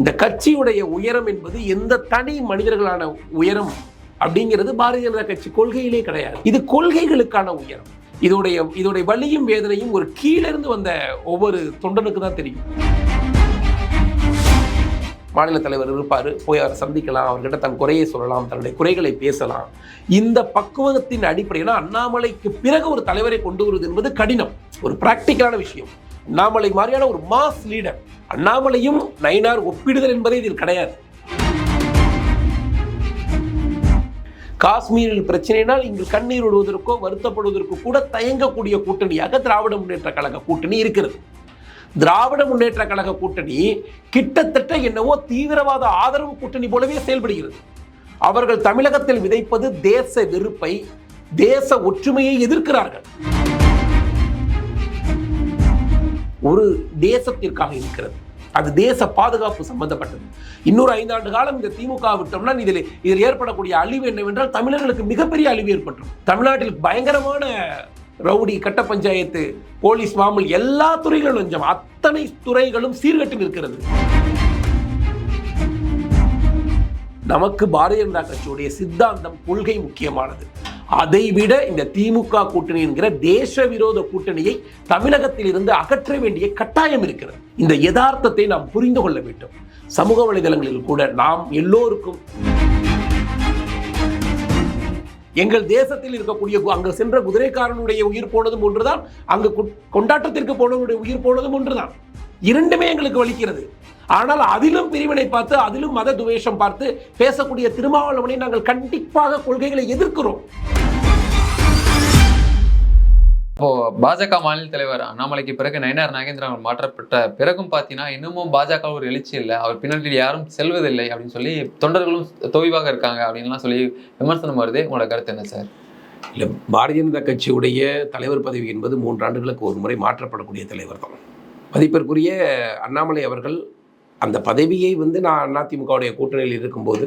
இந்த கட்சியுடைய உயரம் என்பது எந்த தனி மனிதர்களான உயரம் அப்படிங்கிறது பாரதிய ஜனதா கட்சி கொள்கையிலே கிடையாது. இது கொள்கைகளுக்கான உயரம். இதோடைய இதோடைய வலியும் வேதனையும் ஒரு கீழிருந்து வந்த ஒவ்வொரு தொண்டனுக்கு தான் தெரியும். மாநில தலைவர் இருப்பார் போய் அவரை சந்திக்கலாம் அவர்கிட்ட தன் குறையை சொல்லலாம் தன்னுடைய குறைகளை பேசலாம். இந்த பக்குவத்தின் அடிப்படையில் அண்ணாமலைக்கு பிறகு ஒரு தலைவரை கொண்டு வருவது என்பது கடினம். ஒரு பிராக்டிக்கலான விஷயம். அண்ணாமலை மாதிரியான ஒரு மாஸ் லீடர் அண்ணாமலையும் நயினார் ஒப்பிடுதல் என்பதே இதில் கிடையாது. காஷ்மீரில் பிரச்சனைனால் இங்கு கண்ணீர் விடுவதற்கோ வருத்தப்படுவதற்கோ கூட தயங்கக்கூடிய கூட்டணியாக திராவிட முன்னேற்ற கழக கூட்டணி இருக்கிறது. திராவிட முன்னேற்ற கழக கூட்டணி கிட்டத்தட்ட என்னவோ தீவிரவாத ஆதரவு கூட்டணி போலவே செயல்படுகிறது. அவர்கள் தமிழகத்தில் விதைப்பது தேச வெறுப்பை தேச ஒற்றுமையை எதிர்க்கிறார்கள். ஒரு தேசத்திற்காக இருக்கிறது. அது தேச பாதுகாப்பு சம்பந்தப்பட்டது. இன்னொரு ஐந்தாண்டு காலம் இந்த திமுக விட்டோம்னா இதில் இதில் ஏற்படக்கூடிய அழிவு என்னவென்றால் தமிழர்களுக்கு மிகப்பெரிய அழிவு ஏற்பட்டுரும். தமிழ்நாட்டில் பயங்கரமான ரவுடி கட்ட பஞ்சாயத்து போலீஸ் மாமல் எல்லா துறைகளும் லஞ்சம். அத்தனை துறைகளும் சீர்கட்டு நிற்கிறது நமக்கு பாரதிய ஜனதா கட்சியுடைய சித்தாந்தம் கொள்கை முக்கியமானது. அதை விட இந்த திமுக கூட்டணி என்கிற தேச விரோத கூட்டணியை தமிழகத்தில் இருந்து அகற்ற வேண்டிய கட்டாயம் இருக்கிறது. இந்த யதார்த்தத்தை நாம் புரிந்து கொள்ள வேண்டும். சமூக வலைதளங்களில் கூட நாம் எல்லோருக்கும் எங்கள் தேசத்தில் இருக்கக்கூடிய அங்கு சென்ற குதிரைக்காரனுடைய உயிர் போனதும் ஒன்றுதான் அங்கு கொண்டாட்டத்திற்கு போனவனுடைய உயிர் போனதும் ஒன்றுதான். இரண்டுமே எங்களுக்கு வலிக்கிறது. ஆனால் அதிலும் பிரிவினை பார்த்து அதிலும் மத துவேஷம் பார்த்து பேசக்கூடிய திருமாவளவனை நாங்கள் கண்டிப்பாக கொள்கைகளை எதிர்க்கிறோம். இப்போ பாஜக மாநில தலைவர் அண்ணாமலைக்கு பிறகு நயனார் நாகேந்திரன் அவர் மாற்றப்பட்ட பிறகும் பார்த்தீங்கன்னா இன்னமும் பாஜக ஒரு எழுச்சி இல்லை. அவர் பின்னாடி யாரும் செல்வதில்லை அப்படின்னு சொல்லி தொண்டர்களும் தொய்வாக இருக்காங்க அப்படின்லாம் சொல்லி விமர்சனம் வருது. உங்களோட கருத்து என்ன சார்? இல்லை பாரதிய ஜனதா கட்சியுடைய தலைவர் பதவி என்பது மூன்று ஆண்டுகளுக்கு ஒரு முறை மாற்றப்படக்கூடிய தலைவர் தான். மதிப்பிற்குரிய அண்ணாமலை அவர்கள் அந்த பதவியை வந்து நான் அதிமுகவுடைய கூட்டணியில் இருக்கும்போது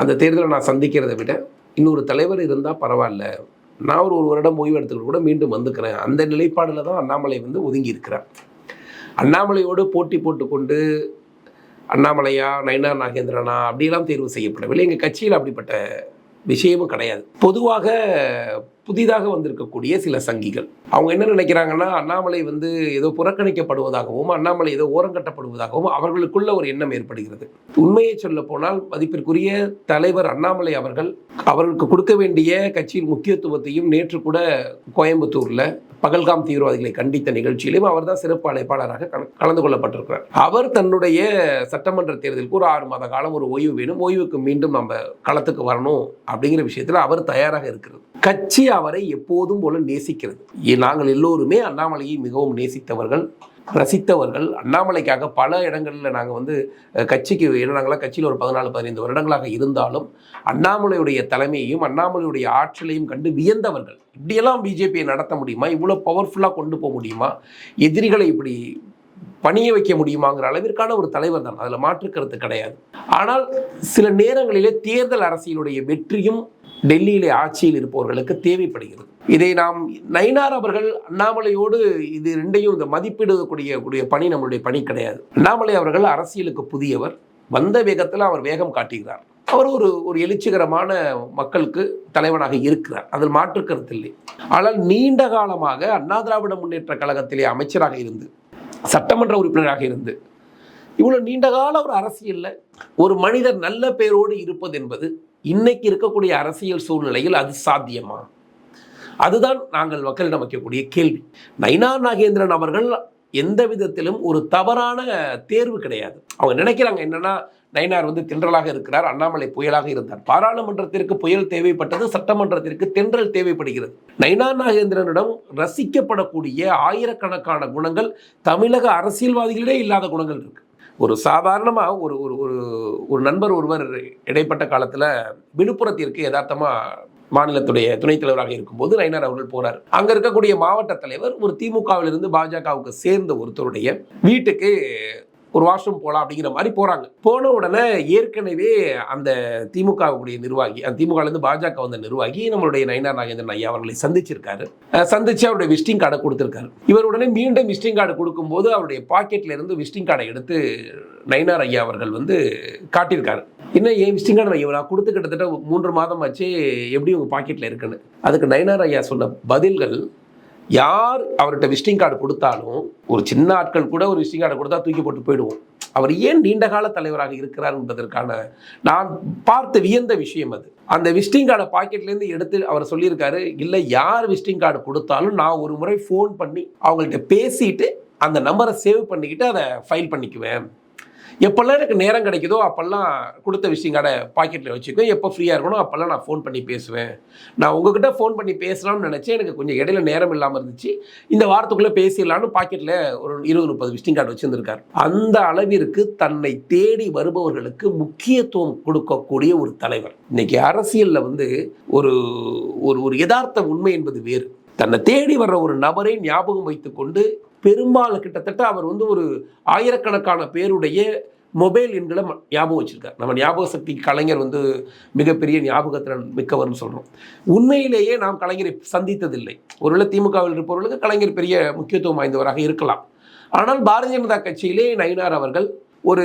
அந்த தேர்தலை நான் சந்திக்கிறதை விட இன்னொரு தலைவர் இருந்தால் பரவாயில்ல. நான் ஒரு ஒரு வருடம் ஓய்வு எடுத்துக்கிட்டு கூட மீண்டும் வந்துக்கிறேன். அந்த நிலைப்பாடில் தான் அண்ணாமலை வந்து ஒதுங்கி இருக்கிறார். அண்ணாமலையோடு போட்டி போட்டுக்கொண்டு அண்ணாமலையா நயனா நாகேந்திரனா அப்படியெல்லாம் தேர்வு செய்யப்படவில்லை. எங்கள் கட்சியில் அப்படிப்பட்ட விஷயமும் கிடையாது. பொதுவாக புதிதாக வந்திருக்கக்கூடிய சில சங்கிகள். அவங்க என்ன நினைக்கிறாங்கன்னா அண்ணாமலை வந்து ஏதோ புறக்கணிக்கப்படுவதாகவும் அண்ணாமலை ஏதோ ஓரங்கட்டப்படுவதாகவும் அவர்களுக்குள்ள ஒரு எண்ணம் ஏற்படுகிறது. உண்மையை சொல்ல போனால் மதிப்பிற்குரிய தலைவர் அண்ணாமலை அவர்கள் அவர்களுக்கு கொடுக்க வேண்டிய கட்சியின் முக்கியத்துவத்தையும் நேற்று கூட கோயம்புத்தூரில் பகல்காம் தீவிரவாதிகளை கண்டித்த நிகழ்ச்சியிலும் அவர் தான் சிறப்பு அழைப்பாளராக கலந்து கொள்ளப்பட்டிருக்கிறார். அவர் தன்னுடைய சட்டமன்ற தேர்தலுக்கு ஒரு ஆறு மாத காலம் ஒரு ஓய்வு வேணும். ஓய்வுக்கு மீண்டும் நம்ம களத்துக்கு வரணும் அப்படிங்கிற விஷயத்தில் அவர் தயாராக இருக்கிறது. கட்சி அவரை எப்போதும் போல நேசிக்கிறது. நாங்கள் எல்லோருமே அண்ணாமலையை மிகவும் நேசித்தவர்கள். ரசித்தவர்கள் அண்ணாமலைக்காக பல இடங்களில் நாங்கள் வந்து கட்சிக்கு ஏன்னா நாங்களாம் கட்சியில் ஒரு பதினாலு பதினைந்து வருடங்களாக இருந்தாலும் அண்ணாமலையுடைய தலைமையையும் அண்ணாமலையுடைய ஆற்றலையும் கண்டு வியந்தவர்கள். இப்படியெல்லாம் பிஜேபியை நடத்த முடியுமா? இவ்வளோ பவர்ஃபுல்லாக கொண்டு போக முடியுமா? எதிரிகளை இப்படி பணிய வைக்க முடியுமாங்கிற அளவிற்கான ஒரு தலைவர் தான். அதில் மாற்று கருத்து கிடையாது. ஆனால் சில நேரங்களிலே தேர்தல் அரசியலுடைய வெற்றியும் டெல்லியிலே ஆட்சியில் இருப்பவர்களுக்கு தேவைப்படுகிறது. இதை நாம் நயினார் அவர்கள் அண்ணாமலையோடு இது ரெண்டையும் இந்த மதிப்பிடக்கூடிய கூடிய பணி நம்மளுடைய பணி கிடையாது. அண்ணாமலை அவர்கள் அரசியலுக்கு புதியவர். வந்த வேகத்தில் அவர் வேகம் காட்டுகிறார். அவர் ஒரு ஒரு எழுச்சிகரமான மக்களுக்கு தலைவனாக இருக்கிறார். அதில் மாற்று கருத்து இல்லை. ஆனால் நீண்ட காலமாக அண்ணா திராவிட முன்னேற்ற கழகத்திலே அமைச்சராக இருந்து சட்டமன்ற உறுப்பினராக இருந்து இவ்வளோ நீண்ட கால ஒரு அரசியலில் ஒரு மனிதர் நல்ல பேரோடு இருப்பது என்பது இன்னைக்கு இருக்கக்கூடிய அரசியல் சூழ்நிலையில் அது சாத்தியமா? அதுதான் நாங்கள் மக்களிடம் வைக்கக்கூடிய கேள்வி. நைனா நாகேந்திரன் அவர்கள் எந்த விதத்திலும் ஒரு தவறான தேர்வு கிடையாது. அவங்க நினைக்கிறாங்க என்னன்னா நயினார் வந்து தென்றலாக இருக்கிறார் அண்ணாமலை புயலாக இருந்தார். பாராளுமன்றத்திற்கு புயல் தேவைப்பட்டது சட்டமன்றத்திற்கு தென்றல் தேவைப்படுகிறது. நயினா நாகேந்திரனிடம் ரசிக்கப்படக்கூடிய ஆயிரக்கணக்கான குணங்கள் தமிழக அரசியல்வாதிகளிடையே இல்லாத குணங்கள் இருக்கு. ஒரு சாதாரணமாக ஒரு ஒரு ஒரு ஒரு நண்பர் ஒருவர் இடைப்பட்ட காலத்தில் விழுப்புரத்திற்கு யதார்த்தமாக மாநிலத்துடைய துணைத் தலைவராக இருக்கும்போது நயினார் அவர்கள் போறார். அங்க இருக்கக்கூடிய மாவட்ட தலைவர் ஒரு திமுகவிலிருந்து பாஜகவுக்கு சேர்ந்த ஒருத்தருடைய வீட்டுக்கு ஒரு வாஷ்ரூம் போகலாம் அப்படிங்கிற மாதிரி போகிறாங்க போன உடனே ஏற்கனவே அந்த திமுகவுடைய நிர்வாகி அந்த திமுகலேருந்து பாஜக வந்த நிர்வாகி நம்மளுடைய நயினார் நாகேந்திரன் ஐயா அவர்களை சந்திச்சிருக்காரு. சந்திச்சு அவருடைய விசிட்டிங் கார்டை கொடுத்துருக்காரு. இவர் உடனே மீண்டும் விசிட்டிங் கார்டு கொடுக்கும்போது அவருடைய பாக்கெட்ல இருந்து விசிட்டிங் கார்டை எடுத்து நயினார் ஐயா அவர்கள் வந்து காட்டியிருக்காரு. என்ன ஏன் விசிட்டிங் கார்டு ஐயா நான் கொடுத்து கிட்டத்தட்ட மூன்று மாதம் ஆச்சு எப்படி உங்கள் பாக்கெட்டில் இருக்குன்னு? அதுக்கு நயினார் ஐயா சொன்ன பதில்கள் யார் அவர்கிட்ட விசிட்டிங் கார்டு கொடுத்தாலும் ஒரு சின்ன ஆட்கள் கூட ஒரு விசிட்டிங் கார்டு கொடுத்தா தூக்கி போட்டு போயிடுவோம். அவர் ஏன் நீண்டகால தலைவராக இருக்கிறார் என்பதற்கான நான் பார்த்து வியந்த விஷயம் அது. அந்த விசிட்டிங் கார்டை பாக்கெட்லேருந்து எடுத்து அவர் சொல்லியிருக்காரு இல்லை யார் விசிட்டிங் கார்டு கொடுத்தாலும் நான் ஒரு முறை ஃபோன் பண்ணி அவங்கள்ட்ட பேசிட்டு அந்த நம்பரை சேவ் பண்ணிக்கிட்டு அதை ஃபைல் பண்ணிக்குவேன். எப்போல்லாம் எனக்கு நேரம் கிடைக்குதோ அப்போல்லாம் கொடுத்த விஷயம் பாக்கெட்டில் வச்சுக்குவேன். எப்போ ஃப்ரீயாக இருக்கணும் அப்போல்லாம் நான் ஃபோன் பண்ணி பேசுவேன். நான் உங்ககிட்ட ஃபோன் பண்ணி பேசலாம்னு நினச்சேன். எனக்கு கொஞ்சம் இடையில நேரம் இல்லாமல் இருந்துச்சு. இந்த வாரத்துக்குள்ளே பேசிடலான்னு பாக்கெட்டில் ஒரு இருபது முப்பது விசிட்டிங் கார்டு வச்சுருந்துருக்காரு. அந்த அளவிற்கு தன்னை தேடி வருபவர்களுக்கு முக்கியத்துவம் கொடுக்கக்கூடிய ஒரு தலைவர். இன்னைக்கு அரசியலில் வந்து ஒரு ஒரு ஒரு யதார்த்த உண்மை என்பது வேறு. தன்னை தேடி வர்ற ஒரு நபரை ஞாபகம் வைத்துக்கொண்டு பெரும்பாலும் கிட்டத்தட்ட அவர் வந்து ஒரு ஆயிரக்கணக்கான பேருடைய மொபைல் எண்களை ம- ஞாபகம் வச்சுருக்கார். நம்ம ஞாபக சக்தி கலைஞர் வந்து மிகப்பெரிய ஞாபகத்திறன் மிக்கவர்னு சொல்கிறோம் உண்மையிலேயே நாம் கலைஞரை சந்தித்ததில்லை. ஒருவேளை திமுகவில் இருப்பவர்களுக்கு கலைஞர் பெரிய முக்கியத்துவம் வாய்ந்தவராக இருக்கலாம். ஆனால் பாரதிய ஜனதா கட்சியிலே நயினார் அவர்கள் ஒரு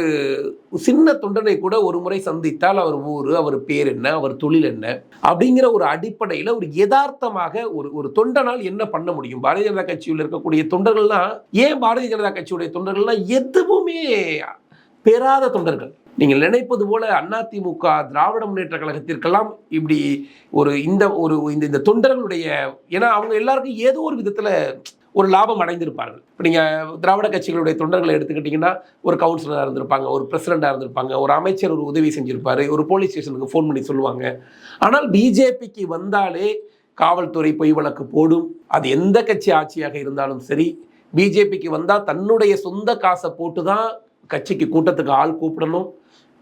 சின்ன தொண்டனை கூட ஒரு முறை சந்தித்தால் அவர் ஊர் அவர் பேர் என்ன அவர் தொழில் என்ன அப்படிங்கிற ஒரு அடிப்படையில் ஒரு யதார்த்தமாக ஒரு ஒரு தொண்டனால் என்ன பண்ண முடியும்? பாரதிய ஜனதா கட்சியில் இருக்கக்கூடிய தொண்டர்கள்லாம் ஏன் பாரதிய ஜனதா கட்சியுடைய தொண்டர்கள்லாம் எதுவுமே பெறாத தொண்டர்கள்? நீங்கள் நினைப்பது போல அதிமுக திராவிட முன்னேற்ற கழகத்திற்கெல்லாம் இப்படி ஒரு இந்த ஒரு இந்த இந்த தொண்டர்களுடைய ஏன்னா அவங்க எல்லாருக்கும் ஏதோ ஒரு விதத்தில் ஒரு லாபம் அடைந்திருப்பார்கள். இப்போ நீங்கள் திராவிட கட்சிகளுடைய தொண்டர்களை எடுத்துக்கிட்டிங்கன்னா ஒரு கவுன்சிலராக இருந்திருப்பாங்க ஒரு பிரசிடண்டாக இருந்திருப்பாங்க ஒரு அமைச்சர் ஒரு உதவி செஞ்சுருப்பார் ஒரு போலீஸ் ஸ்டேஷனுக்கு ஃபோன் பண்ணி சொல்லுவாங்க. ஆனால் பிஜேபிக்கு வந்தாலே காவல்துறை பொய் வழக்கு போடும். அது எந்த கட்சி ஆட்சியாக இருந்தாலும் சரி பிஜேபிக்கு வந்தால் தன்னுடைய சொந்த காசை போட்டு தான் கட்சிக்கு கூட்டத்துக்கு ஆள் கூப்பிடணும்.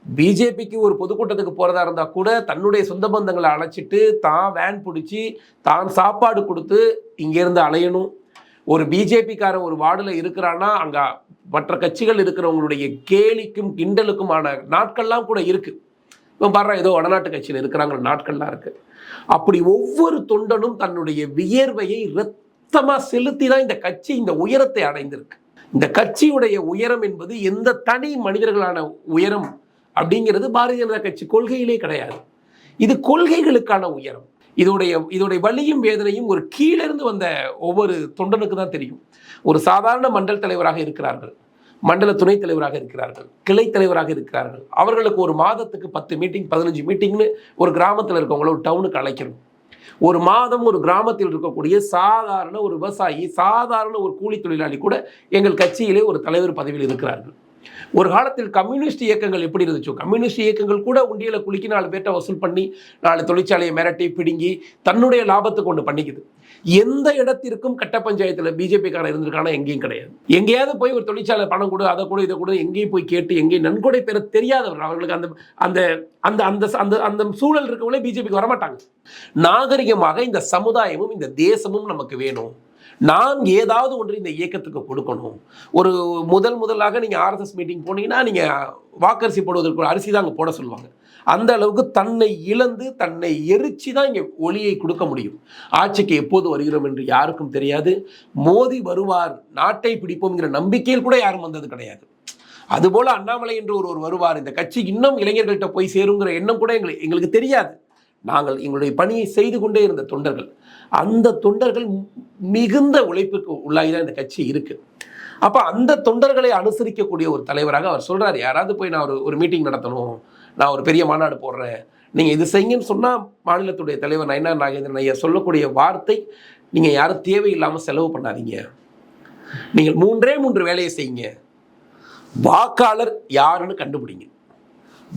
பிஜேபிக்கு ஒரு பொதுக்கூட்டத்துக்கு போகிறதா இருந்தால் கூட தன்னுடைய சொந்த பந்தங்களை அழைச்சிட்டு தான் வேன் பிடிச்சி தான் சாப்பாடு கொடுத்து இங்கேருந்து அலையணும். ஒரு பிஜேபிக்காரன் ஒரு வார்டில் இருக்கிறான்னா அங்கே மற்ற கட்சிகள் இருக்கிறவங்களுடைய கேலிக்கும் கிண்டலுக்குமான நாட்கள்லாம் கூட இருக்குது இப்போ பாரு ஏதோ வடநாட்டு கட்சியில் இருக்கிறாங்கிற நாட்கள்லாம் இருக்குது அப்படி ஒவ்வொரு தொண்டனும் தன்னுடைய வியர்வையை இரத்தமாக செலுத்தி தான் இந்த கட்சி இந்த உயரத்தை அடைந்திருக்கு. இந்த கட்சியுடைய உயரம் என்பது எந்த தனி மனிதர்களான உயரம் அப்படிங்கிறது பாரதிய ஜனதா கட்சி கொள்கையிலே கிடையாது. இது கொள்கைகளுக்கான உயரம். இதோடைய இதோடைய வலியும் வேதனையும் ஒரு கீழிருந்து வந்த ஒவ்வொரு தொண்டனுக்கு தான் தெரியும். ஒரு சாதாரண மண்டல் தலைவராக இருக்கிறார்கள். மண்டல துணைத் தலைவராக இருக்கிறார்கள். கிளை தலைவராக இருக்கிறார்கள். அவர்களுக்கு ஒரு மாதத்துக்கு பத்து மீட்டிங் பதினஞ்சு மீட்டிங்னு ஒரு கிராமத்தில் இருக்கவங்கள ஒரு டவுனுக்கு அழைக்கணும். ஒரு மாதம் ஒரு கிராமத்தில் இருக்கக்கூடிய சாதாரண ஒரு விவசாயி சாதாரண ஒரு கூலி தொழிலாளி கூட எங்கள் கட்சியிலே ஒரு தலைவர் பதவியில் இருக்கிறார்கள். ஒரு காலத்தில் கம்யூனிஸ்ட் இயக்கங்கள் எப்படி இருந்துச்சோ கம்யூனிஸ்ட் இயக்கங்கள் கூட உண்டியில் குலுக்கி நாலு பேர்ட்ட வசூல் பண்ணி நாலு தொழிற்சாலையை மிரட்டி பிடுங்கி தன்னுடைய லாபத்தை கொண்டு பண்ணிக்குது. எந்த இடத்திற்கும் கட்ட பஞ்சாயத்தில் பிஜேபிக்காரன் இருந்திருக்கானா எங்கேயும் கிடையாது. எங்கேயாவது போய் ஒரு தொழிற்சாலை பணம் கொடு அதை கூட இதை கூட எங்கேயும் போய் கேட்டு எங்கேயும் நன்கொடை பெற தெரியாதவர் அவர்களுக்கு அந்த அந்த அந்த அந்த அந்த அந்த சூழல் இருக்கவங்களே பிஜேபிக்கு வரமாட்டாங்க. நாகரிகமாக இந்த சமுதாயமும் இந்த தேசமும் நமக்கு வேணும். நாம் ஏதாவது ஒன்று இந்த இயக்கத்துக்கு கொடுக்கணும். ஒரு முதல் முதலாக நீங்கள் ஆர்எஸ்எஸ் மீட்டிங் போனீங்கன்னா நீங்கள் வாக்கரிசி போடுவதற்கு ஒரு அரிசி தான் அங்கே போட சொல்லுவாங்க. அந்த அளவுக்கு தன்னை இழந்து தன்னை எரிச்சு தான் இங்கே ஒளியை கொடுக்க முடியும். ஆட்சிக்கு எப்போது வருகிறோம் என்று யாருக்கும் தெரியாது. மோதி வருவார் நாட்டை பிடிப்போம்ங்கிற நம்பிக்கையில் கூட யாரும் வந்தது கிடையாது. அதுபோல் அண்ணாமலை என்று ஒருவர் வருவார். இந்த கட்சி இன்னும் இளைஞர்கள்ட்ட போய் சேருங்கிற எண்ணம் கூட எங்களுக்கு எங்களுக்கு தெரியாது. நாங்கள் எங்களுடைய பணியை செய்து கொண்டே இருந்த தொண்டர்கள். அந்த தொண்டர்கள் மிகுந்த உழைப்புக்கு உள்ளாகி தான் இந்த கட்சி இருக்கு. அப்போ அந்த தொண்டர்களை அனுசரிக்கக்கூடிய ஒரு தலைவராக அவர் சொல்றாரு. யாராவது போய் நான் ஒரு ஒரு மீட்டிங் நடத்தணும். நான் ஒரு பெரிய மாநாடு போடுறேன். நீங்கள் இது செய்யுங்கன்னு சொன்னால் மாநிலத்துடைய தலைவர் நயனார் நாகேந்திரன் ஐயா சொல்லக்கூடிய வார்த்தை நீங்கள் யாரும் தேவையில்லாமல் செலவு பண்ணாதீங்க. நீங்கள் மூன்றே மூன்று வேலையை செய்யுங்க. வாக்காளர் யாருன்னு கண்டுபிடிங்க.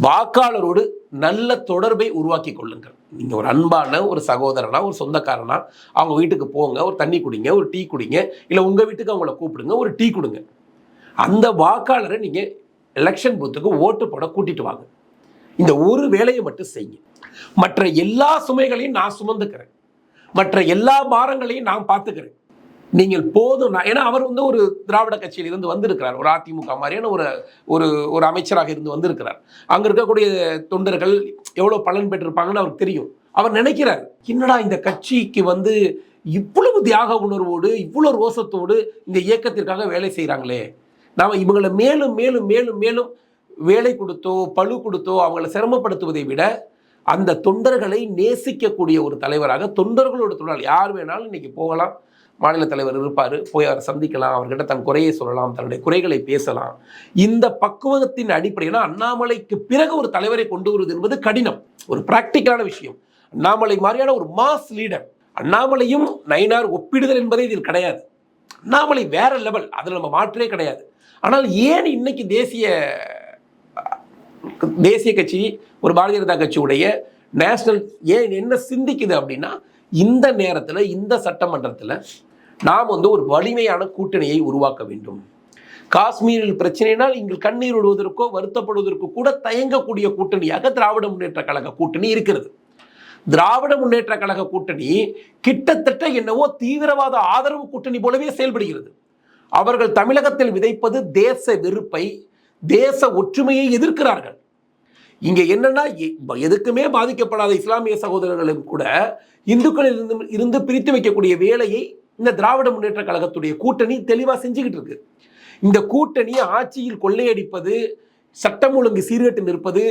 வாக்காளரோடு நல்ல தொடர்பை உருவாக்கி கொள்ளுங்கள். நீங்கள் ஒரு அன்பான ஒரு சகோதரனா ஒரு சொந்தக்காரனா அவங்க வீட்டுக்கு போங்க ஒரு தண்ணி குடிங்க ஒரு டீ குடிங்க இல்லை உங்கள் வீட்டுக்கு அவங்கள கூப்பிடுங்க ஒரு டீ கொடுங்க. அந்த வாக்காளரை நீங்கள் எலெக்ஷன் பூத்துக்கு ஓட்டு போட கூட்டிட்டு வாங்க. இந்த ஒரு வேலையை மட்டும் செய்யுங்க. மற்ற எல்லா சுமைகளையும் நான் சுமந்துக்கிறேன். மற்ற எல்லா பாரங்களையும் நான் பார்த்துக்கிறேன். நீங்கள் போதும். நான் ஏன்னா அவர் வந்து ஒரு திராவிட கட்சியில் இருந்து வந்திருக்கிறார். ஒரு அதிமுக மாதிரியான ஒரு ஒரு ஒரு அமைச்சராக இருந்து வந்திருக்கிறார். அங்கே இருக்கக்கூடிய தொண்டர்கள் எவ்வளோ பலன் பெற்றிருப்பாங்கன்னு அவருக்கு தெரியும். அவர் நினைக்கிறார் என்னடா இந்த கட்சிக்கு வந்து இவ்வளவு தியாக உணர்வோடு இவ்வளோ ரோசத்தோடு இந்த இயக்கத்திற்காக வேலை செய்கிறாங்களே நாம் இவங்களை மேலும் மேலும் மேலும் மேலும் வேலை கொடுத்தோ பழு கொடுத்தோ அவங்கள சிரமப்படுத்துவதை விட அந்த தொண்டர்களை நேசிக்கக்கூடிய ஒரு தலைவராக தொண்டர்களோட தொழிலாளி யார் வேணாலும் இன்னைக்கு போகலாம். மாநில தலைவர் இருப்பார் போய் அவரை சந்திக்கலாம் அவர்கிட்ட தன் குறையை சொல்லலாம் தன்னுடைய குறைகளை பேசலாம். இந்த பக்குவத்தின் அடிப்படையில் அண்ணாமலைக்கு பிறகு ஒரு தலைவரை கொண்டு வருவது என்பது கடினம் ஒரு பிராக்டிக்கலான விஷயம். அண்ணாமலை மாதிரியான ஒரு மாஸ் லீடர் அண்ணாமலையும் நயினார் ஒப்பிடுதல் என்பதே இதில் கிடையாது. அண்ணாமலை வேற லெவல் அதில் நம்ம மாற்றே கிடையாது. ஆனால் ஏன் இன்னைக்கு தேசிய தேசிய கட்சி ஒரு பாரதிய ஜனதா கட்சியுடைய நேஷனல் ஏன் என்ன சிந்திக்குது அப்படின்னா இந்த நேரத்தில் இந்த சட்டமன்றத்தில் நாம் வந்து ஒரு வலிமையான கூட்டணியை உருவாக்க வேண்டும். காஷ்மீரில் பிரச்சனையினால் இங்கு கண்ணீர் விடுவதற்கோ வருத்தப்படுவதற்கோ கூட தயங்கக்கூடிய கூட்டணியாக திராவிட முன்னேற்ற கழக கூட்டணி இருக்கிறது. திராவிட முன்னேற்ற கழக கூட்டணி கிட்டத்தட்ட என்னவோ தீவிரவாத ஆதரவு கூட்டணி போலவே செயல்படுகிறது. அவர்கள் தமிழகத்தில் விதைப்பது தேச வெறுப்பை தேச ஒற்றுமையை எதிர்க்கிறார்கள். இங்க என்னன்னா எதுக்குமே பாதிக்கப்படாத இஸ்லாமிய சகோதரர்களும் கூட இந்துக்களில் இருந்து இருந்து பிரித்து வைக்கக்கூடிய வேலையை இந்த திராவிட முன்னேற்ற கழகத்துடைய கூட்டணி தெளிவாக செஞ்சுக்கிட்டு இருக்கு. இந்த கூட்டணி ஆட்சியில் கொள்ளையடிப்பது சட்டம் ஒழுங்கு சீர்கட்டு நிற்பது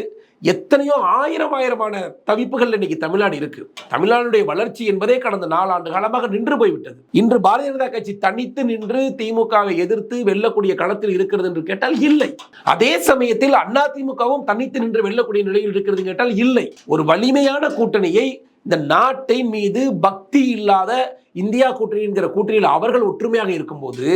எத்தனையோ ஆயிரம் ஆயிரமான தவிப்புகள் இன்னைக்கு தமிழ்நாடு இருக்கு. தமிழ்நாடுடைய வளர்ச்சி என்பதே கடந்த நாலாண்டு காலமாக நின்று போய்விட்டது. இன்று பாரதிய ஜனதா கட்சி தனித்து நின்று திமுகவை எதிர்த்து வெல்லக்கூடிய களத்தில் இருக்கிறது என்று கேட்டால் இல்லை. அதே சமயத்தில் அதிமுகவும் தனித்து நின்று வெல்லக்கூடிய நிலையில் இருக்கிறது கேட்டால் இல்லை. ஒரு வலிமையான கூட்டணியை இந்த நாட்டின் மீது பக்தி இல்லாத இந்தியா கூட்டணி என்கிற கூட்டணியில் அவர்கள் ஒற்றுமையாக இருக்கும்போது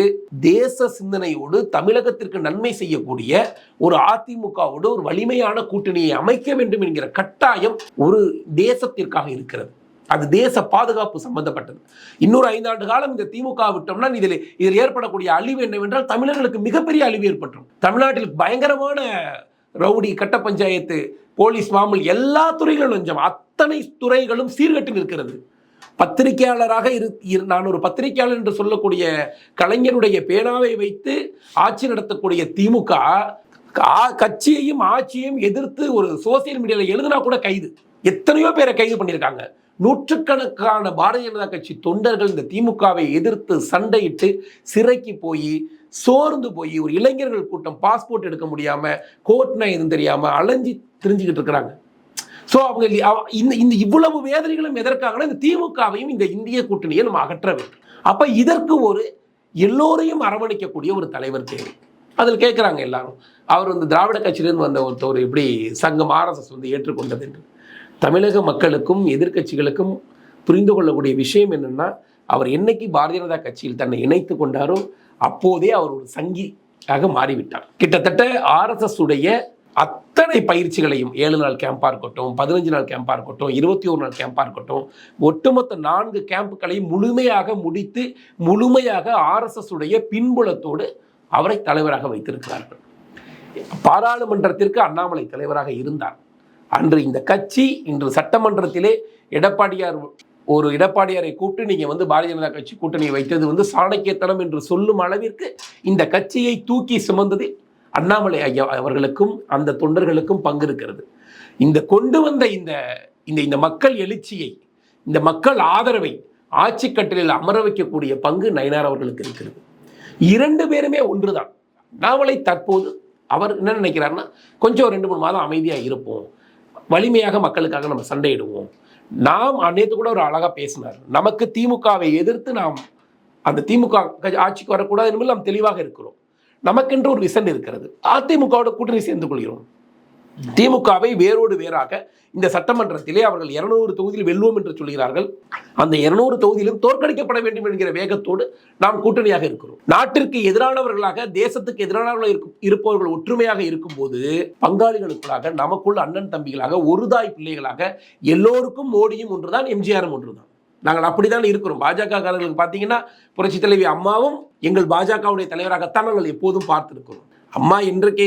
தேச சிந்தனையோடு தமிழகத்திற்கு நன்மை செய்யக்கூடிய ஒரு அதிமுகவோடு ஒரு வலிமையான கூட்டணியை அமைக்க வேண்டும் என்கிற கட்டாயம் ஒரு தேசத்திற்காக இருக்கிறது. அது தேச பாதுகாப்பு சம்பந்தப்பட்டது. இன்னொரு ஐந்தாண்டு காலம் இந்த திமுக விட்டோம்னா இதில் இதில் ஏற்படக்கூடிய அழிவு என்னவென்றால் தமிழர்களுக்கு மிகப்பெரிய அழிவு ஏற்பட்டுரும். தமிழ்நாட்டில் பயங்கரமான ரவுடி கட்ட பஞ்சாயத்து போலீஸ் மாமல் எல்லா துறைகளும் லஞ்சம் அத்தனை துறைகளும் சீர்கட்டு நிற்கிறது. பத்திரிகையாளராக இரு இரு- நான் ஒரு பத்திரிகையாளர் என்று சொல்லக்கூடிய கலைஞருடைய பேனாவை வைத்து ஆட்சி நடத்தக்கூடிய திமுக கா- கட்சியையும் ஆட்சியையும் எதிர்த்து ஒரு சோசியல் மீடியாவில் எழுதினா கூட கைது. எத்தனையோ பேரை கைது பண்ணியிருக்காங்க. நூற்றுக்கணக்கான பாரதிய ஜனதா கட்சி தொண்டர்கள் இந்த திமுகவை எதிர்த்து சண்டையிட்டு சிறைக்கு போய் சோர்ந்து போய் ஒரு இளைஞர்கள் கூட்டம் பாஸ்போர்ட் எடுக்க முடியாமல் கோர்ட்னா எதுவும் தெரியாமல் அலைஞ்சி திரிஞ்சிக்கிட்டு இருக்கிறாங்க. ஸோ அவங்க இந்த இந்த இவ்வளவு வேதனைகளும் எதற்காகனா இந்த திமுகவையும் இந்த இந்திய கூட்டணியை நம்ம அகற்ற வேண்டும். அப்போ இதற்கு ஒரு எல்லோரையும் அரவணைக்கக்கூடிய ஒரு தலைவர் தேவை. அதில் கேட்குறாங்க எல்லாரும். அவர் வந்து திராவிட கட்சியிலிருந்து வந்த ஒருத்தவர் எப்படி சங்கம் ஆர்எஸ்எஸ் வந்து ஏற்றுக்கொண்டது என்று. தமிழக மக்களுக்கும் எதிர்க்கட்சிகளுக்கும் புரிந்து கொள்ளக்கூடிய விஷயம் என்னென்னா அவர் என்னைக்கு பாரதிய ஜனதா கட்சியில் தன்னை இணைத்து கொண்டாரோ அப்போதே அவர் ஒரு சங்கியாக மாறிவிட்டார். கிட்டத்தட்ட ஆர்எஸ்எஸ் உடைய அத்தனை பயிற்சிகளையும் ஏழு நாள் கேம்பாக இருக்கட்டும் பதினஞ்சு நாள் கேம்பாக இருக்கட்டும் இருபத்தி ஒரு நாள் கேம்பாக இருக்கட்டும் ஒட்டுமொத்த நான்கு கேம்புகளையும் முழுமையாக முடித்து முழுமையாக ஆர்எஸ்எஸ் உடைய பின்புலத்தோடு அவரை தலைவராக வைத்திருக்கிறார்கள். பாராளுமன்றத்திற்கு அண்ணாமலை தலைவராக இருந்தார். அன்று இந்த கட்சி இன்று சட்டமன்றத்திலே எடப்பாடியார் ஒரு எடப்பாடியாரை கூப்பிட்டு நீங்கள் வந்து பாரதிய ஜனதா கட்சி கூட்டணியை வைத்தது வந்து சாணக்கியத்தனம் என்று சொல்லும் அளவிற்கு இந்த கட்சியை தூக்கி சுமந்ததில் அண்ணாமலை ஐயா அவர்களுக்கும் அந்த தொண்டர்களுக்கும் பங்கு இருக்கிறது. இந்த கொண்டு வந்த இந்த இந்த இந்த மக்கள் எழுச்சியை இந்த மக்கள் ஆதரவை ஆட்சி கட்டளையில் அமர வைக்கக்கூடிய பங்கு நயனார் அவர்களுக்கு இருக்கிறது. இரண்டு பேருமே ஒன்றுதான். அண்ணாமலை தற்போது அவர் என்ன நினைக்கிறாருன்னா கொஞ்சம் ரெண்டு மூணு மாதம் அமைதியாக இருப்போம். வலிமையாக மக்களுக்காக நம்ம சண்டையிடுவோம். நாம் நேற்று கூட ஒரு அழகாக பேசினார். நமக்கு திமுகவை எதிர்த்து நாம் அந்த திமுக ஆட்சிக்கு வரக்கூடாது என்பதில் நாம் தெளிவாக இருக்கிறோம். நமக்கென்று ஒரு விசன் இருக்கிறது. அதிமுகவோட கூட்டணி சேர்ந்து கொள்கிறோம். திமுகவை வேரோடு வேறாக இந்த சட்டமன்றத்திலே அவர்கள் இருநூறு தொகுதியில் வெல்வோம் என்று சொல்கிறார்கள். அந்த இருநூறு தொகுதியிலும் தோற்கடிக்கப்பட வேண்டும் என்கிற வேகத்தோடு நாம் கூட்டணியாக இருக்கிறோம். நாட்டிற்கு எதிரானவர்களாக தேசத்துக்கு எதிரானவர்களாக இருக்கும் இருப்பவர்கள் ஒற்றுமையாக இருக்கும்போது பங்காளிகளுக்குள்ளாக நமக்குள் அண்ணன் தம்பிகளாக ஒரு தாய் பிள்ளைகளாக எல்லோருக்கும் மோடியும் ஒன்றுதான் எம்ஜிஆரும் ஒன்றுதான். நாங்கள் அப்படிதான் இருக்கிறோம். பாஜக காரர்களுக்கு பார்த்தீங்கன்னா புரட்சி தலைவி அம்மாவும் எங்கள் பாஜகவுடைய தலைவராகத்தான் நாங்கள் எப்போதும் பார்த்திருக்கிறோம். அம்மா இன்றைக்கு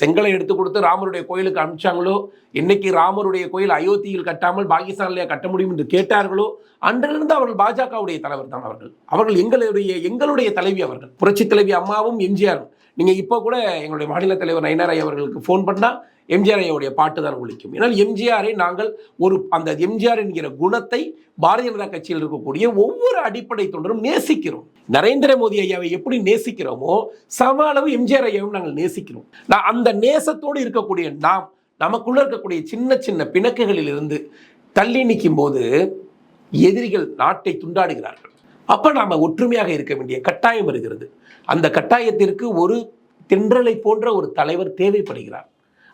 செங்கலை எடுத்து கொடுத்து ராமருடைய கோயிலுக்கு அனுப்பிச்சாங்களோ? இன்னைக்கு ராமருடைய கோயில் அயோத்தியில் கட்டாமல் பாகிஸ்தானிலே கட்ட முடியும் என்று கேட்டார்களோ? அன்றிலிருந்து அவர்கள் பாஜகவுடைய தலைவர் தான் அவர்கள். அவர்கள் எங்களுடைய எங்களுடைய தலைவி அவர்கள். புரட்சி தலைவி அம்மாவும் எம்ஜிஆரும். நீங்கள் இப்போ கூட எங்களுடைய மாநில தலைவர் நயனார் அவர்களுக்கு ஃபோன் பண்ணால் எம்ஜிஆர் ஐயாவுடைய பாட்டு தான் ஒழிக்கும். ஏன்னால் எம்ஜிஆரை நாங்கள் ஒரு அந்த எம்ஜிஆர் என்கிற குணத்தை பாரதிய ஜனதா கட்சியில் இருக்கக்கூடிய ஒவ்வொரு அடிப்படை தொண்டரும் நேசிக்கிறோம். நரேந்திர மோடி ஐயாவை எப்படி நேசிக்கிறோமோ சம அளவு எம்ஜிஆர் ஐயாவும் நாங்கள் நேசிக்கிறோம். நான் அந்த நேசத்தோடு இருக்கக்கூடிய நாம் நமக்குள்ள இருக்கக்கூடிய சின்ன சின்ன பிணக்குகளில் இருந்து தள்ளி நிற்கும் போது எதிரிகள் நாட்டை துண்டாடுகிறார்கள். அப்போ நாம் ஒற்றுமையாக இருக்க வேண்டிய கட்டாயம் வருகிறது. அந்த கட்டாயத்திற்கு ஒரு தென்றலை போன்ற ஒரு தலைவர் தேவைப்படுகிறார்.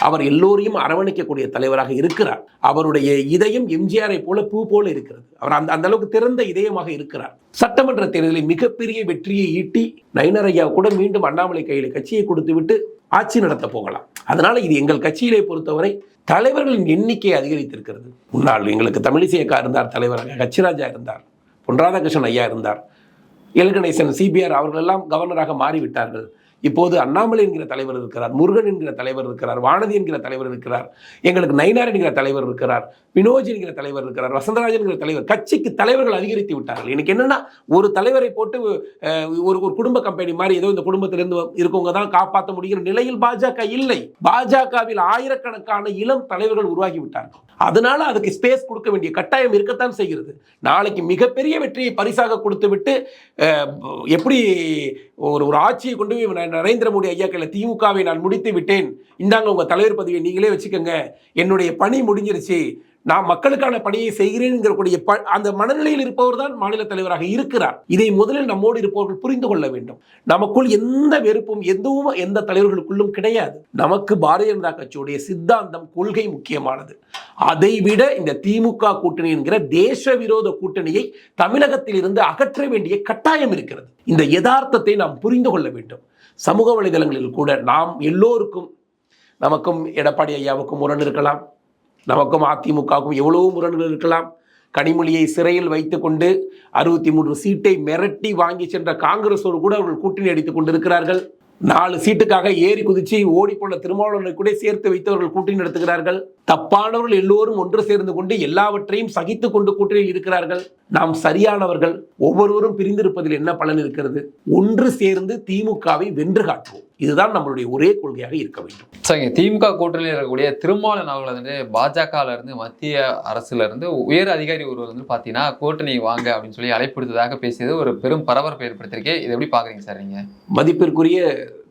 அவர் எல்லோரையும் அரவணைக்கக்கூடிய தலைவராக இருக்கிறார். அவருடைய இதயம் எம்ஜிஆரை போல பூ போல இருக்கிறது. அவர் அந்த அந்த அளவுக்கு திறந்த இதயமாக இருக்கிறார். சட்டமன்ற தேர்தலில் மிகப்பெரிய வெற்றியை ஈட்டி நயனரையா ஐயா கூட மீண்டும் அண்ணாமலை கையில் கட்சியை கொடுத்துவிட்டு ஆட்சி நடத்த போகலாம். அதனால இது எங்கள் கட்சியிலே பொறுத்தவரை தலைவர்களின் எண்ணிக்கை அதிகரித்திருக்கிறது. முன்னாள் எங்களுக்கு தமிழிசையக்கா இருந்தார் தலைவராக கச்சிராஜா இருந்தார் பொன் ராதாகிருஷ்ணன் ஐயா இருந்தார் எல் கணேசன் சிபிஆர் அவர்கள் எல்லாம் கவர்னராக மாறிவிட்டார்கள். இப்போது அண்ணாமலை என்கிற தலைவர் இருக்கிறார் முருகன் என்கிற தலைவர் இருக்கிறார் வானதி என்கிற தலைவர் இருக்கிறார் எங்களுக்கு நயினார் என்கிற தலைவர் இருக்கிறார் வினோஜ் என்கிற தலைவர் இருக்கிறார் வசந்தராஜன் என்கிற தலைவர் கட்சிக்கு தலைவர்கள் அதிகரித்து விட்டார்கள். எனக்கு என்னன்னா ஒரு தலைவரை போட்டு ஒரு ஒரு குடும்ப கம்பெனி மாதிரி ஏதோ இந்த குடும்பத்திலிருந்து இருக்கவங்க தான் காப்பாற்ற முடிகிற நிலையில் பாஜக இல்லை. பாஜகவில் ஆயிரக்கணக்கான இளம் தலைவர்கள் உருவாகி விட்டார்கள். அதனால அதுக்கு ஸ்பேஸ் கொடுக்க வேண்டிய கட்டாயம் இருக்கத்தான் செய்கிறது. நாளைக்கு மிகப்பெரிய வெற்றியை பரிசாக கொடுத்து விட்டு எப்படி ஒரு ஒரு ஆட்சியை கொண்டு போய் நரேந்திர மோடி ஐயாக்களை திமுகவை நான் முடித்து விட்டேன். இந்தாங்க உங்கள் தலைவர் பதவியை நீங்களே வச்சுக்கோங்க. என்னுடைய பணி முடிஞ்சிருச்சு. நான் மக்களுக்கான பணியை செய்கிறேன்ங்கிற ப அந்த மனநிலையில் இருப்பவர் தான் மாநில தலைவராக இருக்கிறார். இதை முதலில் நம்மோடு இருப்பவர்கள் புரிந்து கொள்ள வேண்டும். நமக்குள் எந்த வெறுப்பும் எதுவும் எந்த தலைவர்களுக்குள்ளும் கிடையாது. நமக்கு பாரதிய ஜனதா கட்சியுடைய சித்தாந்தம் கொள்கை முக்கியமானது. அதை விட இந்த திமுக கூட்டணி என்கிற தேச விரோத கூட்டணியை தமிழகத்தில் இருந்து அகற்ற வேண்டிய கட்டாயம் இருக்கிறது. இந்த யதார்த்தத்தை நாம் புரிந்து கொள்ள வேண்டும். சமூக வலைதளங்களில் கூட நாம் எல்லோருக்கும் நமக்கும் எடப்பாடி ஐயாவுக்கும் முரண் இருக்கலாம். நமக்கும் அதிமுகவுக்கும் எவ்வளவோ முரண்கள் இருக்கலாம். கனிமொழியை சிறையில் வைத்துக்கொண்டு அறுபத்தி மூன்று சீட்டை மிரட்டி வாங்கி சென்ற காங்கிரஸோடு கூட அவர்கள் கூட்டணி அடித்துக் கொண்டிருக்கிறார்கள். நாலு சீட்டுக்காக ஏறி குதிச்சு ஓடிப்போன திருமாவளவனை கூட சேர்த்து வைத்தவர்கள் கூட்டணி நடத்துகிறார்கள். தப்பானவர்கள் எல்லோரும் ஒன்று சேர்ந்து கொண்டு எல்லாவற்றையும் சகித்துக் கொண்டு கூட்டணியில் இருக்கிறார்கள். நாம் சரியானவர்கள் ஒவ்வொருவரும் பிரிந்திருப்பதில் என்ன பலன் இருக்கிறது? ஒன்று சேர்ந்து திமுகவை வென்று காட்டுவோம். இதுதான் நம்மளுடைய ஒரே கொள்கையாக இருக்க வேண்டும். சரிங்க. திமுக கூட்டணியில் இருக்கக்கூடிய திருமாவளவன் அவர்கள் வந்து இருந்து மத்திய அரசுல இருந்து உயர் அதிகாரி ஒருவர் வந்து பாத்தீங்கன்னா கூட்டணி வாங்க அப்படின்னு சொல்லி அழைப்படுத்ததாக பேசியது ஒரு பெரும் பரபரப்பை ஏற்படுத்தியிருக்கே. இதை எப்படி பாக்குறீங்க சார் நீங்க? மதிப்பிற்குரிய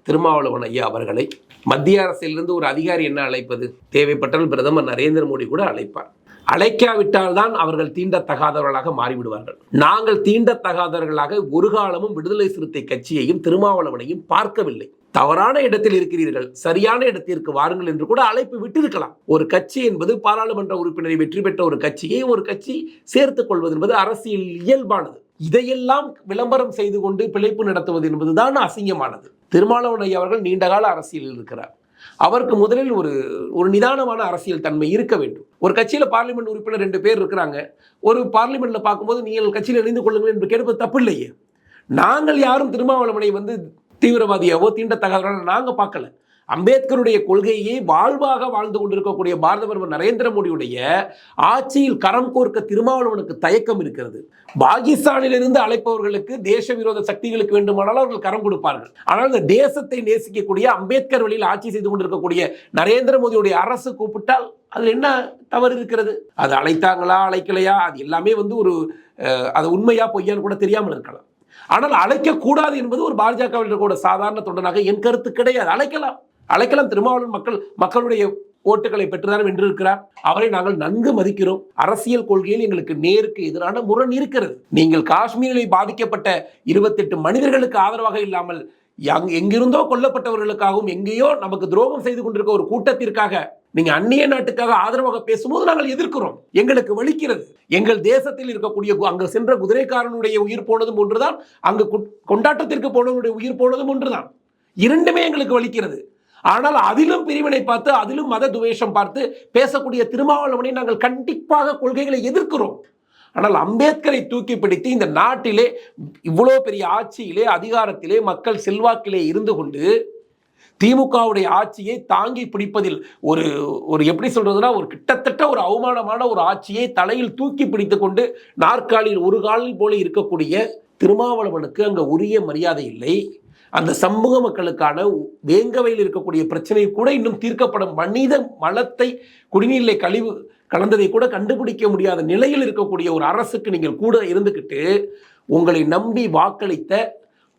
திருமாவளவன் ஐயா அவர்களை மத்திய அரசிலிருந்து ஒரு அதிகாரி என்ன அழைப்பது? தேவைப்பட்டால் பிரதமர் நரேந்திர மோடி கூட அழைப்பார். அழைக்காவிட்டால் தான் அவர்கள் தீண்டத்தகாதவர்களாக மாறிவிடுவார்கள். நாங்கள் தீண்டத்தகாதவர்களாக ஒரு காலமும் விடுதலை சிறுத்தை கட்சியையும் திருமாவளவனையும் பார்க்கவில்லை. தவறான இடத்தில் இருக்கிறீர்கள் சரியான இடத்திற்கு வாருங்கள் என்று கூட அழைப்பு விட்டிருக்கலாம். ஒரு கட்சி என்பது பாராளுமன்ற உறுப்பினரை வெற்றி பெற்ற ஒரு கட்சியை ஒரு கட்சி சேர்த்துக் கொள்வது என்பது அரசியல் இயல்பானது. இதையெல்லாம் விளம்பரம் செய்து கொண்டு பிழைப்பு நடத்துவது என்பதுதான் அசிங்கமானது. திருமாவளவனை அவர்கள் நீண்டகால அரசியலில் இருக்கிறார். அவருக்கு முதலில் ஒரு ஒரு நிதானமான அரசியல் தன்மை இருக்க வேண்டும். ஒரு கட்சியில் பார்லிமெண்ட் உறுப்பினர் ரெண்டு பேர் இருக்கிறாங்க. ஒரு பார்லிமெண்ட்ல பார்க்கும்போது நீங்கள் கட்சியில் இணைந்து கொள்ளுங்கள் என்று கேட்பது தப்பு இல்லையே. நாங்கள் யாரும் திருமாவளவனை வந்து தீவிரவாதியாவோ தீண்டத்தகாதவர்களோ நாங்கள் பார்க்கல. அம்பேத்கருடைய கொள்கையை வாழ்வாக வாழ்ந்து கொண்டிருக்கக்கூடிய பாரத பிரதமர் நரேந்திர மோடியுடைய ஆட்சியில் கரம் கோர்க்க திருமாவளவனுக்கு தயக்கம் இருக்கிறது. பாகிஸ்தானிலிருந்து அழைப்பவர்களுக்கு தேச விரோத சக்திகளுக்கு வேண்டுமானால் அவர்கள் கரம் கொடுப்பார்கள். ஆனால் இந்த தேசத்தை நேசிக்கக்கூடிய அம்பேத்கர் வழியில் ஆட்சி செய்து கொண்டிருக்கக்கூடிய நரேந்திர மோடியுடைய அரசு கூப்பிட்டால் அதில் என்ன தவறு இருக்கிறது? அது அழைத்தாங்களா அழைக்கலையா? அது எல்லாமே வந்து ஒரு அது உண்மையா பொய்யான்னு கூட தெரியாமல் இருக்கலாம். ஆனால் அழைக்கக்கூடாது என்பது ஒரு பாஜகவில் இருக்கக்கூடிய சாதாரண தொண்டனாக என் கருத்து கிடையாது. அழைக்கலாம். அழைக்கலாம் திருமாவளவன் மக்கள் மக்களுடைய ஓட்டுகளை பெற்றுதான் வென்றிருக்கிறார். அவரை நாங்கள் நன்கு மதிக்கிறோம். அரசியல் கொள்கையில் எங்களுக்கு நேருக்கு எதிரான முரண் இருக்கிறது. நீங்கள் காஷ்மீரில் பாதிக்கப்பட்ட இருபத்தெட்டு மனிதர்களுக்கு ஆதரவாக இல்லாமல் எங்கிருந்தோ கொல்லப்பட்டவர்களுக்காகவும் எங்கேயோ நமக்கு துரோகம் செய்து கொண்டிருக்க ஒரு கூட்டத்திற்காக நீங்க அந்நிய நாட்டுக்காக ஆதரவாக பேசும்போது நாங்கள் எதிர்க்கிறோம். எங்களுக்கு வலிக்கிறது. எங்கள் தேசத்தில் இருக்கக்கூடிய அங்கு சென்ற குதிரைக்காரனுடைய உயிர் போனதும் ஒன்றுதான் அங்கு கொண்டாட்டத்திற்கு போனவனுடைய உயிர் போனதும் ஒன்றுதான். இரண்டுமே எங்களுக்கு வலிக்கிறது. ஆனால் அதிலும் பிரிவினை பார்த்து அதிலும் மத துவேஷம் பார்த்து பேசக்கூடிய திருமாவளவனை நாங்கள் கண்டிப்பாக கொள்கைகளை எதிர்க்கிறோம். ஆனால் அம்பேத்கரை தூக்கி பிடித்து இந்த நாட்டிலே இவ்வளோ பெரிய ஆட்சியிலே அதிகாரத்திலே மக்கள் செல்வாக்கிலே இருந்து கொண்டு திமுகவுடைய ஆட்சியை தாங்கி பிடிப்பதில் ஒரு ஒரு எப்படி சொல்றதுன்னா ஒரு கிட்டத்தட்ட ஒரு அவமானமான ஒரு ஆட்சியை தலையில் தூக்கி பிடித்து கொண்டு நாற்காலியில் ஒரு காலில் போல இருக்கக்கூடிய திருமாவளவனுக்கு அங்கே உரிய மரியாதை இல்லை. அந்த சமூக மக்களுக்கான வேங்கவையில் இருக்கக்கூடிய பிரச்சனை கூட இன்னும் தீர்க்கப்படும். மனித மலத்தை குடிநீரிலே கழிவு கலந்ததை கூட கண்டுபிடிக்க முடியாத நிலையில் இருக்கக்கூடிய ஒரு அரசுக்கு நீங்கள் கூட இருந்துக்கிட்டு உங்களை நம்பி வாக்களித்த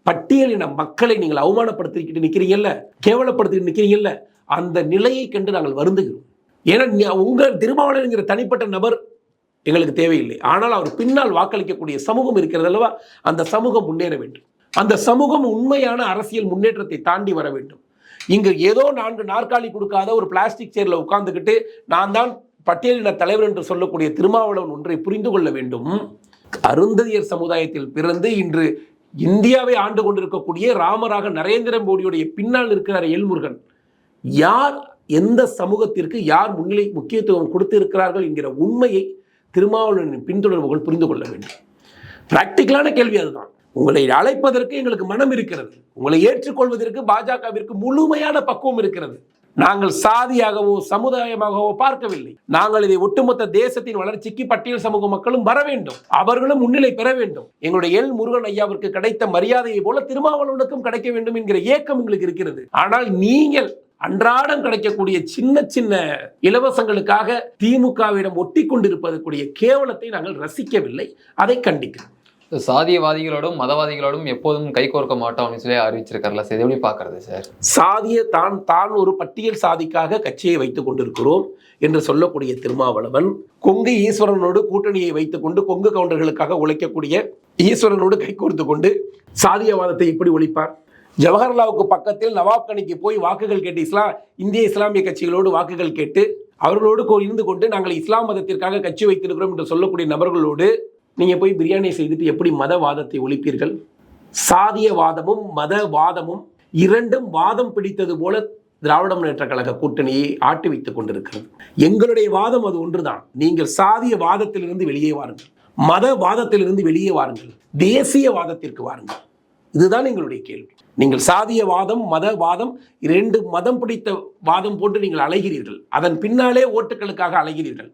பட்டியலின மக்களை நீங்கள் அவமானப்படுத்திக்கிட்டு நிற்கிறீங்கல்ல கேவலப்படுத்திக்கிட்டு நிற்கிறீங்கல்ல அந்த நிலையை கண்டு நாங்கள் வருந்துகிறோம். ஏன்னா உங்கள் திருமாவளவன்கிற தனிப்பட்ட நபர் எங்களுக்கு தேவையில்லை. ஆனால் அவர் பின்னால் வாக்களிக்கக்கூடிய சமூகம் இருக்கிறது அல்லவா? அந்த சமூகம் முன்னேற வேண்டும். அந்த சமூகம் உண்மையான அரசியல் முன்னேற்றத்தை தாண்டி வர வேண்டும். இங்கு ஏதோ நான்கு நாற்காலி கொடுக்காத ஒரு பிளாஸ்டிக் சேரில் உட்கார்ந்துக்கிட்டு நான் தான் பட்டியலின தலைவர் என்று சொல்லக்கூடிய திருமாவளவன் ஒன்றை புரிந்து கொள்ள வேண்டும். அருந்ததியர் சமுதாயத்தில் பிறந்து இன்று இந்தியாவை ஆண்டு கொண்டிருக்கக்கூடிய ராமராக நரேந்திர மோடியுடைய பின்னால் இருக்கிறார் எல்முருகன். யார் எந்த சமூகத்திற்கு யார் முன்னிலை முக்கியத்துவம் கொடுத்திருக்கிறார்கள் என்கிற உண்மையை திருமாவளவனின் பின்தொடர்புகள் புரிந்து கொள்ள வேண்டும். பிராக்டிக்கலான கேள்வி அதுதான். உங்களை அழைப்பதற்கு எங்களுக்கு மனம் இருக்கிறது. உங்களை ஏற்றுக்கொள்வதற்கு பாஜகவிற்கு முழுமையான பக்குவம் இருக்கிறது. நாங்கள் சாதியாகவோ சமுதாயமாகவோ பார்க்கவில்லை. நாங்கள் இதை ஒட்டுமொத்த தேசத்தின் வளர்ச்சிக்கு பட்டியல் சமூக மக்களும் வர வேண்டும். அவர்களும் முன்னிலை பெற வேண்டும். எங்களுடைய எல் முருகன் ஐயாவிற்கு கிடைத்த மரியாதையை போல திருமாவளவனுக்கும் கிடைக்க வேண்டும் என்கிற ஏக்கம் எங்களுக்கு இருக்கிறது. ஆனால் நீங்கள் அன்றாடம் கிடைக்கக்கூடிய சின்ன சின்ன இலவசங்களுக்காக திமுகவிடம் ஒட்டி கொண்டிருப்பதற்குரிய கேவலத்தை நாங்கள் ரசிக்கவில்லை. அதை கண்டிக்கிறோம். சாதியவாதிகளோடும் மதவாதிகளோடும் எப்போதும் கைகோர்க்க மாட்டோம் அப்படின்னு சொல்லி அறிவிச்சிருக்காருல்ல. சார் எப்படி பார்க்கறது சார்? சாதிய தான் தான் ஒரு பட்டியல் சாதிக்காக கட்சியை வைத்துக் கொண்டிருக்கிறோம் என்று சொல்லக்கூடிய திருமாவளவன் கொங்கு ஈஸ்வரனோடு கூட்டணியை வைத்துக்கொண்டு கொங்கு கவுண்டர்களுக்காக உழைக்கக்கூடிய ஈஸ்வரனோடு கைகோர்த்து கொண்டு சாதியவாதத்தை எப்படி ஒழிப்பார். ஜவஹர்லாவுக்கு பக்கத்தில் நவாப் கணிக்கு போய் வாக்குகள் கேட்டு இஸ்லாம் இந்திய இஸ்லாமிய கட்சிகளோடு வாக்குகள் கேட்டு அவர்களோடு கோ- இருந்து கொண்டு நாங்கள் இஸ்லாம் மதத்திற்காக கட்சி வைத்திருக்கிறோம் என்று சொல்லக்கூடிய நபர்களோடு நீங்கள் போய் பிரியாணி செய்துட்டு எப்படி மதவாதத்தை ஒழிப்பீர்கள்? சாதியவாதமும் மதவாதமும் இரண்டும் வாதம் பிடித்தது போல திராவிட முன்னேற்ற கழக கூட்டணியை ஆட்டி வைத்துக் கொண்டிருக்கிறது. எங்களுடைய வாதம் அது ஒன்றுதான். நீங்கள் சாதிய வாதத்திலிருந்து வெளியே வாருங்கள். மத வாதத்திலிருந்து வெளியே வாருங்கள். தேசிய வாதத்திற்கு வாருங்கள். இதுதான் எங்களுடைய கேள்வி. நீங்கள் சாதிய வாதம் மத வாதம் இரண்டு மதம் பிடித்த வாதம் போன்று நீங்கள் அலைகிறீர்கள். அதன் பின்னாலே ஓட்டுகளுக்காக அலைகிறீர்கள்.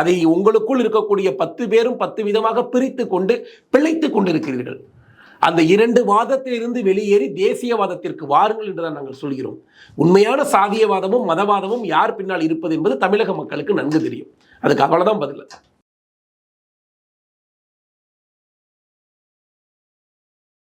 அதை உங்களுக்குள் இருக்கக்கூடிய பத்து பேரும் பத்து விதமாக பிரித்து கொண்டு பிழைத்து கொண்டிருக்கிறீர்கள். அந்த இரண்டு வாதத்திலிருந்து வெளியேறி தேசியவாதத்திற்கு வாருங்கள் என்றுதான் நாங்கள் சொல்கிறோம். உண்மையான சாதியவாதமும் மதவாதமும் யார் பின்னால் இருப்பது என்பது தமிழக மக்களுக்கு நன்கு தெரியும். அதுக்கு அவ்வளவுதான் பதில்.